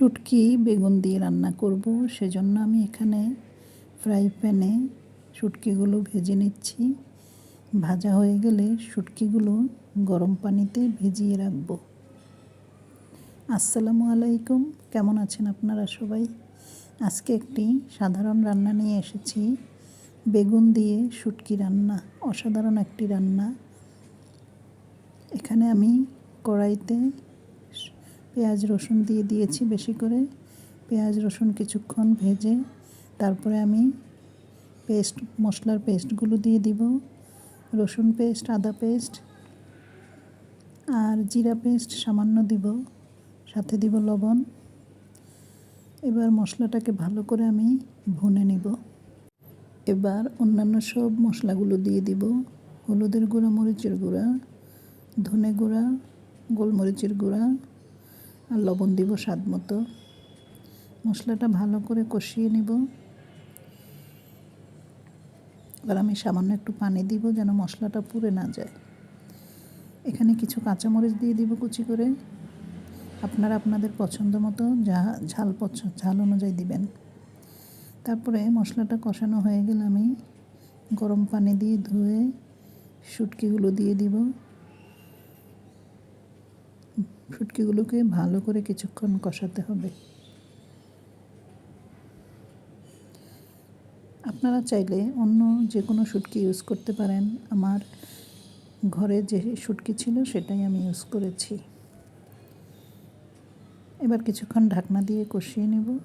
শুটকি বেগুন দিয়ে রান্না করব, সেজন্য আমি এখানে ফ্রাই প্যানে শুটকিগুলো ভেজে নিচ্ছি। ভাজা হয়ে গেলে শুটকিগুলো গরম পানিতে ভিজিয়ে রাখব। আসসালামু আলাইকুম, কেমন আছেন আপনারা সবাই? আজকে একটি সাধারণ রান্না নিয়ে এসেছি। বেগুন দিয়ে শুটকি রান্না, অসাধারণ একটি রান্না। এখানে আমি কড়াইতে পেঁয়াজ রসুন দিয়ে দিয়েছি বেশি করে। পেঁয়াজ রসুন কিছুক্ষণ ভেজে তারপরে আমি পেস্ট, মশলার পেস্টগুলো দিয়ে দিব। রসুন পেস্ট, আদা পেস্ট আর জিরা পেস্ট সামান্য দিব, সাথে দিব লবণ। এবার মশলাটাকে ভালো করে আমি ভুনে নিব। এবার অন্যান্য সব মশলাগুলো দিয়ে দিব। হলুদের গুঁড়া, মরিচের গুঁড়া, ধনে গুঁড়া, গোলমরিচের গুঁড়া লবণ দিব স্বাদ মতো। মশলাটা ভালো করে কষিয়ে নিব। এবার আমি সামান্য একটু পানি দিব যেন মশলাটা পুড়ে না যায়। এখানে কিছু কাঁচামরিচ দিয়ে দিব কুচি করে। আপনারা আপনাদের পছন্দ মতো যা ঝাল পছন্দ ঝাল অনুযায়ী দিবেন। তারপরে মশলাটা কষানো হয়ে গেলে আমি গরম পানি দিয়ে ধুয়ে শুটকিগুলো দিয়ে দিব। শুটকিগুলোকে ভালো করে কিছুক্ষণ কষাতে হবে। আপনারা চাইলে অন্য যে কোনো শুটকি ইউজ করতে পারেন। আমার ঘরে যে শুটকি ছিল সেটাই আমি ইউজ করেছি। এবার কিছুক্ষণ ঢাকনা দিয়ে কষিয়ে নেব।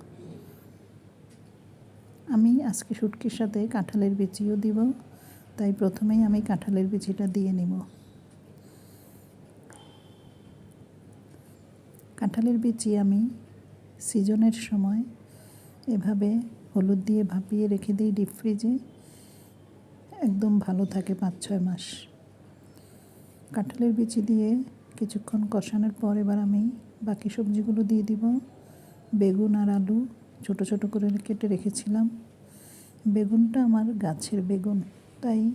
আমি আজকে শুটকির সাথে কাঁঠালের বিচিও দিব, তাই প্রথমেই আমি কাঁঠালের বিচিটা দিয়ে নিব। কাঁঠালের বিচি আমি সিজনের সময় এভাবে হলুদ দিয়ে ভাপিয়ে রেখে দিই ডিপ ফ্রিজে। একদম ভালো থাকে পাঁচ, ছয় মাস। কাঁঠালের বিচি দিয়ে কিছুক্ষণ কষানোর পর এবার আমি বাকি সবজিগুলো দিয়ে দিব। বেগুন আর আলু ছোট ছোট করে কেটে রেখেছিলাম। বেগুনটা আমার গাছের বেগুন, তাই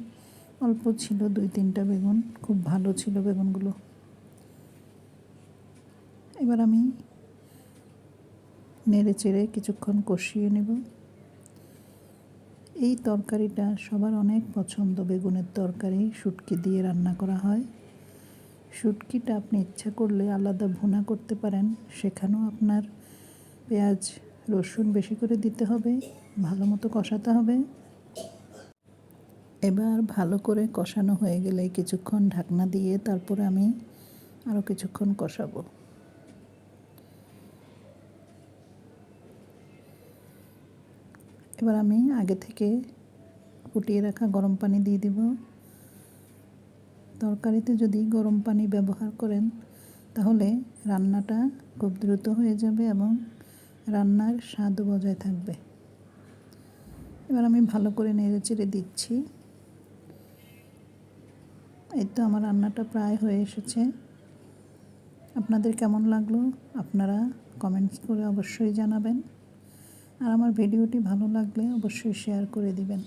অল্প ছিল দুই, তিনটা বেগুন। খুব ভালো ছিল বেগুনগুলো। এবার আমি নেড়ে চেড়ে কিছুক্ষণ কষিয়ে নেব। এই তরকারিটা সবার অনেক পছন্দ। বেগুনের তরকারি, শুটকি দিয়ে রান্না করা হয়। শুটকিটা আপনি ইচ্ছা করলে আলাদা ভুনা করতে পারেন। সেখানেও আপনার পেঁয়াজ, রসুন বেশি করে দিতে হবে। ভালো মতো কষাতে হবে। এবার ভালো করে কষানো হয়ে গেলে কিছুক্ষণ ঢাকনা দিয়ে তারপরে আমি আরও কিছুক্ষণ কষাবো। এবার আমি আগে থেকে ফুটিয়ে রাখা গরম পানি দিয়ে দিব। তরকারিতে যদি গরম পানি ব্যবহার করেন, তাহলে রান্নাটা খুব দ্রুত হয়ে যাবে এবং রান্নার স্বাদও বজায় থাকবে। এবার আমি ভালো করে নেড়ে চেড়ে দিচ্ছি। এই তো আমার রান্নাটা প্রায় হয়ে এসেছে। আপনাদের কেমন লাগল? আপনারা কমেন্টস করে অবশ্যই জানাবেন। আর আমার ভিডিওটি ভালো লাগলে অবশ্যই শেয়ার করে দিবেন।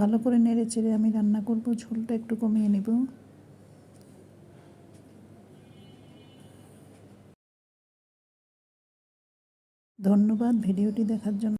ভালো করে নেড়ে চেড়ে আমি রান্না করব, ঝোলটা একটু কমিয়ে নেব। ধন্যবাদ ভিডিওটি দেখার জন্য।